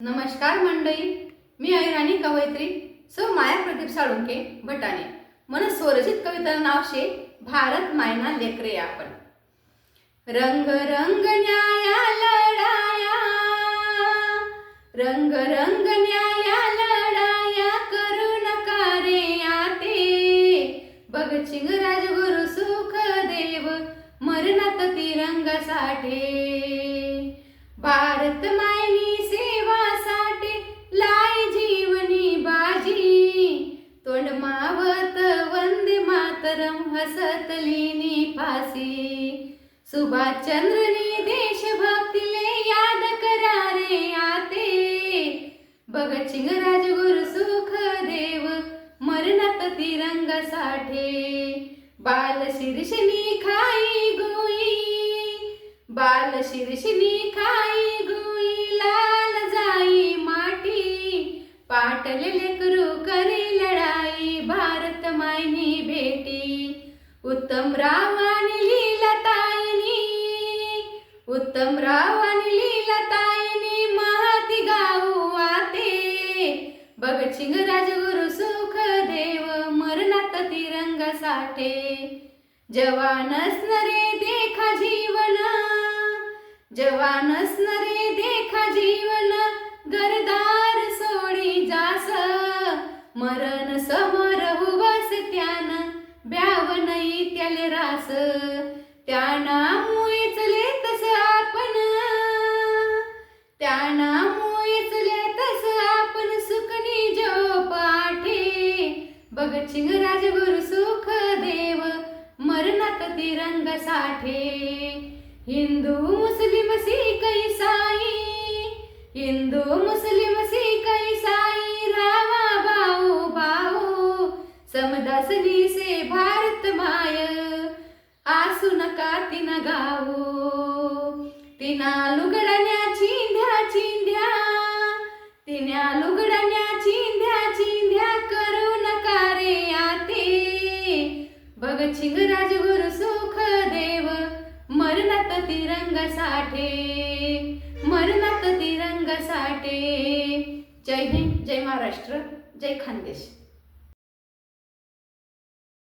नमस्कार मंडळी मी ऐराणी कवयित्री सौ माया प्रदीप साळुंके भटाणे. मन स्वरचित कविता नाव शे भारत मायना लेकरे आपण. रंग रंग न्याया लढाया. रंग रंग न्याया लढाया करू नका रे आते बघ चिंग राजगुरु सुख देव मरणात तिरंगासाठी भारत मायनी वंदे हसतलीनी फासी. सुभाषचंद्रनी देशभक्तीले याद करारे आते. भगतसिंग राजगुरु सुख देव मरणात तिरंगासाठी बाल शिरशनी खाई गोई. बाल शिरशनी खाई गोई लाल जाई माटी. पाटलेले उत्तम रावानी लीलताईनी उत्तम रावानी लीलाताईनी महाती गाऊ आते. भगतसिंग राजगुरु सुख देव मरणात तिरंग साठे. जवान असणारे देखा जीवन जवान असणारे देखा जीवन गरदार सोडी जास. मरण सम त्याले रास. त्याना मुळेचले तस आपण. त्याना मुळेचले तस आपण सुखनी जो पाठे भगतसिंग राजगुरु सुख देव मरणात साठे. हिंदू मुस्लिम सिख तिन गावो तिना लुगडण्या चिंध्या चिंध्या. तिन्या लुगडण्या चिंध्या चिंध्या करू नका रे आते. भगतसिंग राजगुरु सुख देव मरणात तिरंगासाठी मरणात तिरंगासाठी जय हिंद जय महाराष्ट्र जय खानदेश.